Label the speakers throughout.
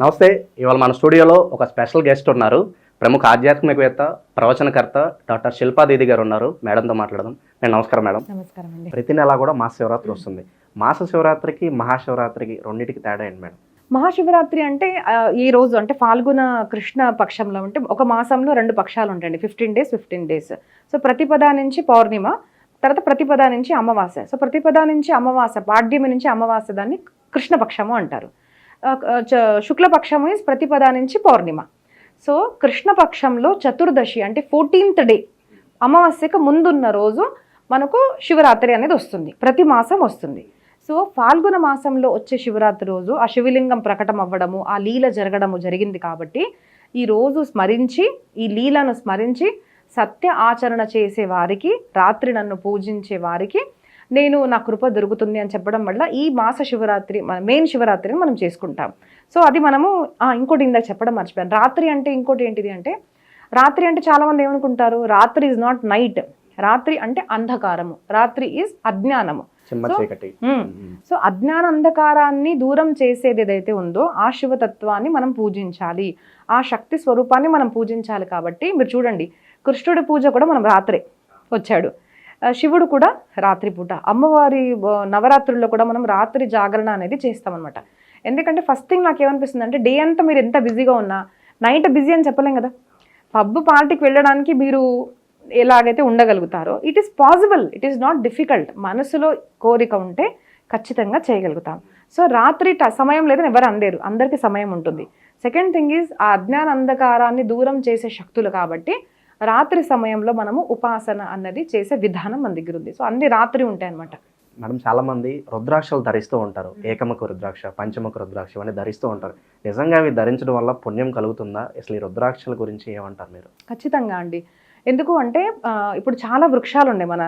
Speaker 1: నమస్తే ఇవాళ మన స్టూడియోలో ఒక స్పెషల్ గెస్ట్ ఉన్నారు. ప్రముఖ ఆధ్యాత్మికవేత్త ప్రవచనకర్త డాక్టర్ శిల్పా దీది గారు ఉన్నారు. మేడంతో మాట్లాడదాం. నేను నమస్కారం మేడం.
Speaker 2: నమస్కారం అండి.
Speaker 1: ప్రతి నెల కూడా మాస శివరాత్రి వస్తుంది. మాస శివరాత్రికి మహాశివరాత్రికి రెండింటికి తేడా ఏంటి మేడం?
Speaker 2: మహాశివరాత్రి అంటే ఈ రోజు అంటే ఫాల్గుణ కృష్ణ పక్షంలో అంటే ఒక మాసంలో రెండు పక్షాలు ఉంటాయండి. Fifteen days fifteen days. So ప్రతిపద నుంచి పౌర్ణిమ తర్వాత ప్రతిపద నుంచి అమావాస్య. సో ప్రతిపద నుంచి అమావాస్య పాడ్యమి నుంచి అమావాస్య దాన్ని కృష్ణపక్షము అంటారు. చ- శుక్లపక్షము ఇస్ ప్రతిపద నుంచి పౌర్ణిమ. సో కృష్ణపక్షంలో చతుర్దశి అంటే ఫోర్టీన్త్ డే అమావాస్యకు ముందున్న రోజు మనకు శివరాత్రి అనేది వస్తుంది. ప్రతి మాసం వస్తుంది. సో ఫాల్గుణ మాసంలో వచ్చే శివరాత్రి రోజు ఆ శివలింగం ప్రకటం అవ్వడము ఆ లీల జరగడము జరిగింది కాబట్టి ఈ రోజు స్మరించి ఈ లీలను స్మరించి సత్య ఆచరణ చేసే వారికి రాత్రి నన్ను పూజించే వారికి నేను నా కృప దొరుకుతుంది అని చెప్పడం వల్ల ఈ మాస శివరాత్రి మన మెయిన్ శివరాత్రిని మనం చేసుకుంటాం. సో అది మనము ఆ, ఇంకోటి ఇందాక చెప్పడం మర్చిపోయాను. రాత్రి అంటే ఇంకోటి ఏంటిది అంటే రాత్రి అంటే చాలా మంది ఏమనుకుంటారు? రాత్రి ఇస్ నాట్ నైట్ రాత్రి అంటే అంధకారము. రాత్రి ఈజ్ అజ్ఞానము. సో అజ్ఞాన అంధకారాన్ని దూరం చేసేది ఏదైతే ఉందో ఆ శివతత్వాన్ని మనం పూజించాలి. ఆ శక్తి స్వరూపాన్ని మనం పూజించాలి కాబట్టి మీరు చూడండి కృష్ణుడి పూజ కూడా మనం రాత్రే వచ్చాడు. శివుడు కూడా రాత్రిపూట అమ్మవారి నవరాత్రుల్లో కూడా మనం రాత్రి జాగరణ అనేది చేస్తామన్నమాట. ఎందుకంటే ఫస్ట్ థింగ్ నాకు ఏమనిపిస్తుంది అంటే డే అంతా మీరు ఎంత బిజీగా ఉన్నా నైట్ బిజీ అని చెప్పలేం కదా. పబ్ పార్టీకి వెళ్ళడానికి మీరు ఎలాగైతే ఉండగలుగుతారో it is possible it is not difficult మనసులో కోరిక ఉంటే ఖచ్చితంగా చేయగలుగుతాం. సో రాత్రి ట- సమయం లేదని ఎవరు అందరు అందరికీ సమయం ఉంటుంది. సెకండ్ థింగ్ ఈజ్ ఆ అజ్ఞాన అంధకారాన్ని దూరం చేసే శక్తులు కాబట్టి రాత్రి సమయంలో మనము ఉపాసన అన్నది చేసే విధానం మన దగ్గర ఉంది. సో అన్ని రాత్రి ఉంటాయి అనమాట
Speaker 1: మేడం చాలా మంది రుద్రాక్షలు ధరిస్తూ ఉంటారు. ఏకముఖ రుద్రాక్ష పంచముఖ రుద్రాక్ష ఇవన్నీ ధరిస్తూ ఉంటారు. నిజంగా అవి ధరించడం వల్ల పుణ్యం కలుగుతుందా? అసలు ఈ రుద్రాక్షల గురించి ఏమంటారు మీరు?
Speaker 2: ఖచ్చితంగా అండి. ఎందుకు అంటే ఇప్పుడు చాలా వృక్షాలు ఉన్నాయి మన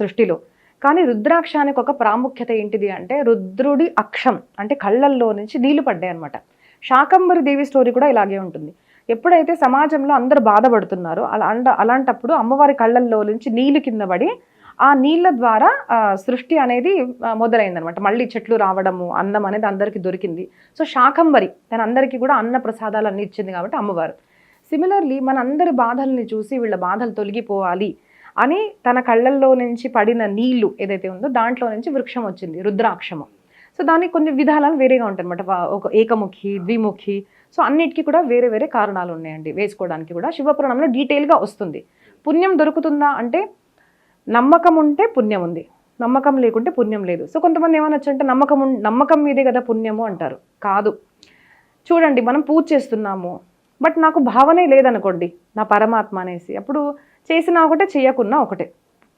Speaker 2: సృష్టిలో. కానీ రుద్రాక్షానికి ఒక ప్రాముఖ్యత ఏంటిది అంటే రుద్రుడి అక్షం అంటే కళ్ళల్లో నుంచి నీళ్ళు పడ్డాయి అనమాట శాకంబరి దేవి స్టోరీ కూడా ఇలాగే ఉంటుంది. ఎప్పుడైతే సమాజంలో అందరు బాధపడుతున్నారో అలా అండ- అలాంటప్పుడు అమ్మవారి కళ్ళల్లో నుంచి నీళ్ళు కింద పడి ఆ నీళ్ళ ద్వారా సృష్టి అనేది మొదలైందనమాట మళ్ళీ చెట్లు రావడము అన్నం అనేది అందరికీ దొరికింది. సో శాకంబరి తన అందరికీ కూడా అన్న ప్రసాదాలు అన్ని ఇచ్చింది కాబట్టి అమ్మవారు. సిమిలర్లీ మన అందరి బాధల్ని చూసి వీళ్ళ బాధలు తొలగిపోవాలి అని తన కళ్ళల్లో నుంచి పడిన నీళ్ళు ఏదైతే ఉందో దాంట్లో నుంచి వృక్షం వచ్చింది రుద్రాక్షము. సో దానికి కొన్ని విధానాలు వేరేగా ఉంటాయి అనమాట ఒక ఏకముఖి ద్విముఖి సో అన్నిటికీ కూడా వేరే వేరే కారణాలు ఉన్నాయండి వేసుకోవడానికి కూడా. శివపురాణంలో డీటెయిల్గా వస్తుంది. పుణ్యం దొరుకుతుందా అంటే నమ్మకం ఉంటే పుణ్యం ఉంది. నమ్మకం లేకుంటే పుణ్యం లేదు. సో కొంతమంది ఏమనొచ్చు అంటే నమ్మకం నమ్మకం మీదే కదా పుణ్యము అంటారు. కాదు. చూడండి మనం పూజ చేస్తున్నాము. బట్ నాకు భావనే లేదనుకోండి. నా పరమాత్మ అనేసి. అప్పుడు చేసినా ఒకటే చేయకున్నా ఒకటే.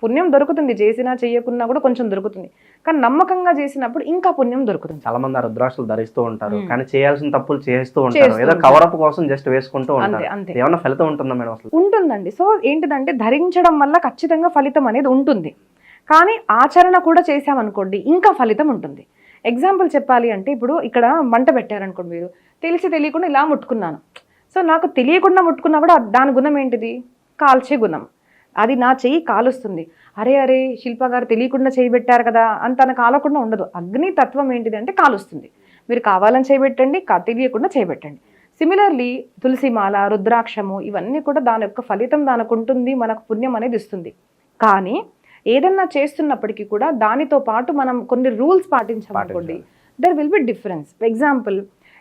Speaker 2: పుణ్యం దొరుకుతుంది. చేసినా చేయకున్నా కూడా కొంచెం దొరుకుతుంది. కానీ నమ్మకంగా చేసినప్పుడు ఇంకా పుణ్యం దొరుకుతుంది.
Speaker 1: చాలా మంది రుద్రాక్షలు ధరిస్తూ ఉంటారు. కానీ చేయాల్సిన తప్పులు చేస్తూ ఉంటారు. ఏదో. కవరప్ కోసం జస్ట్ వేసుకుంటూ ఉంటారు. ఏమైనా ఫలితం ఉంటుందా మేడం అసలు?
Speaker 2: ఉంటుందండి. సో ఏంటిదంటే ధరించడం వల్ల ఖచ్చితంగా ఫలితం అనేది ఉంటుంది. కానీ ఆచరణ కూడా చేసామనుకోండి ఇంకా ఫలితం ఉంటుంది. ఎగ్జాంపుల్ చెప్పాలి అంటే ఇప్పుడు ఇక్కడ మంట పెట్టారనుకోండి మీరు. తెలిసి తెలియకుండా ఇలా ముట్టుకున్నాను. సో నాకు తెలియకుండా ముట్టుకున్నా కూడా దాని గుణం ఏంటిది? కాల్చే గుణం. అది నా చెయ్యి కాలుస్తుంది. అరే అరే శిల్ప గారు తెలియకుండా చేయి పెట్టారు కదా అని తన కాలకుండా ఉండదు. అగ్ని తత్వం ఏంటిది అంటే కాలుస్తుంది. మీరు కావాలని చేయబెట్టండి తెలియకుండా చేయబెట్టండి సిమిలర్లీ తులసిమాల రుద్రాక్షము ఇవన్నీ కూడా దాని యొక్క ఫలితం దానికి ఉంటుంది మనకు పుణ్యం అనేది ఇస్తుంది. కానీ ఏదన్నా చేస్తున్నప్పటికీ కూడా దానితో పాటు మనం కొన్ని rules పాటించామనుకోండి there will be difference example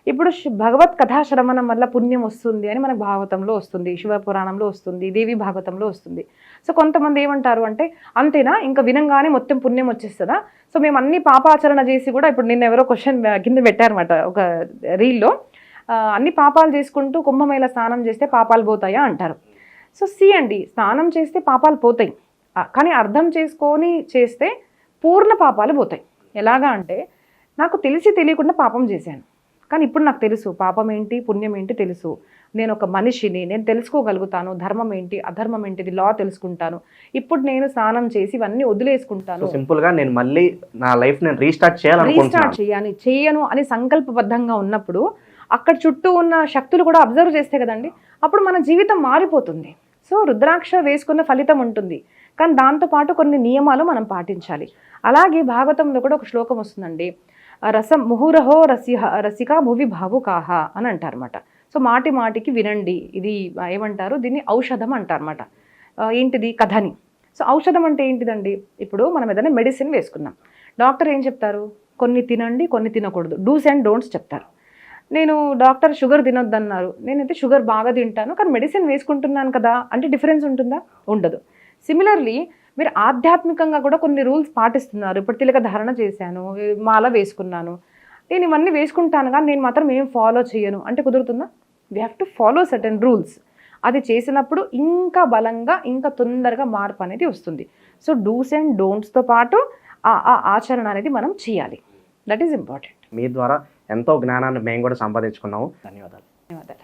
Speaker 2: ఇప్పుడు శి- భగవత్ కథాశ్రవణం వల్ల పుణ్యం వస్తుంది అని మనకు భాగవతంలో వస్తుంది. శివపురాణంలో వస్తుంది. దేవి భాగవతంలో వస్తుంది. సో కొంతమంది ఏమంటారు అంటే అంతేనా? ఇంకా వినంగానే మొత్తం పుణ్యం వచ్చేస్తుందా? సో మేము అన్ని పాపాచరణ చేసి కూడా ఇప్పుడు నిన్న ఎవరో క్వశ్చన్ కింద పెట్టారనమాట ఒక రీల్లో. అన్ని పాపాలు చేసుకుంటూ కుంభమేళ స్నానం చేస్తే పాపాలు పోతాయా అంటారు. సో సి అండి స్నానం చేస్తే పాపాలు పోతాయి. కానీ అర్థం చేసుకొని చేస్తే పూర్ణ పాపాలు పోతాయి. ఎలాగా అంటే నాకు తెలిసి తెలియకుండా పాపం చేశాను. కానీ ఇప్పుడు నాకు తెలుసు పాపం ఏంటి పుణ్యం ఏంటి తెలుసు. నేను ఒక మనిషిని నేను తెలుసుకోగలుగుతాను ధర్మం ఏంటి అధర్మం ఏంటిది లా తెలుసుకుంటాను. ఇప్పుడు నేను స్నానం చేసి ఇవన్నీ వదిలేసుకుంటాను.
Speaker 1: సింపుల్గా నేను మళ్ళీ నా లైఫ్ నేను రీస్టార్ట్
Speaker 2: రీస్టార్ట్
Speaker 1: చేయాలనుకుంటున్నాను
Speaker 2: చేయని చేయను అని సంకల్పబద్ధంగా ఉన్నప్పుడు అక్కడ చుట్టూ ఉన్న శక్తులు కూడా అబ్జర్వ్ చేస్తే కదండి అప్పుడు మన జీవితం మారిపోతుంది. సో రుద్రాక్ష వేసుకున్న ఫలితం ఉంటుంది. కానీ దాంతోపాటు కొన్ని నియమాలు మనం పాటించాలి. అలాగే భాగవతంలో కూడా ఒక శ్లోకం వస్తుందండి. రసం ముహురహో రసిహ రసిక భువి భావుకాహ అని అంటారన్నమాట. సో మాటి మాటికి వినండి. ఇది ఏమంటారు? దీన్ని ఔషధం అంటారన్నమాట. ఏంటిది? కథని. సో ఔషధం అంటే ఏంటిదండి? ఇప్పుడు మనం ఏదైనా మెడిసిన్ వేసుకున్నాం డాక్టర్ ఏం చెప్తారు? కొన్ని తినండి కొన్ని తినకూడదు. డూస్ అండ్ డోంట్స్ చెప్తారు. నేను డాక్టర్ షుగర్ తినొద్దన్నారు. నేనైతే షుగర్ బాగా తింటాను కానీ మెడిసిన్ వేసుకుంటున్నాను కదా. అంటే డిఫరెన్స్ ఉంటుందా? ఉండదు. సిమిలర్లీ మీరు ఆధ్యాత్మికంగా కూడా కొన్ని రూల్స్ పాటిస్తున్నారు. ఇప్పుడు తిలక ధారణ చేశాను మాల వేసుకున్నాను. నేను ఇవన్నీ వేసుకుంటాను కానీ నేను మాత్రం ఏం ఫాలో చేయను అంటే కుదురుతుందా? We have to follow certain rules అది చేసినప్పుడు ఇంకా బలంగా ఇంకా తొందరగా మార్పు అనేది వస్తుంది. సో డూస్ అండ్ డోంట్స్తో పాటు ఆ ఆ ఆచరణ అనేది మనం చేయాలి. దట్ ఈస్ ఇంపార్టెంట్
Speaker 1: మీ ద్వారా ఎంతో జ్ఞానాన్ని మేము కూడా సంపాదించుకున్నాము. ధన్యవాదాలు.
Speaker 2: ధన్యవాదాలు.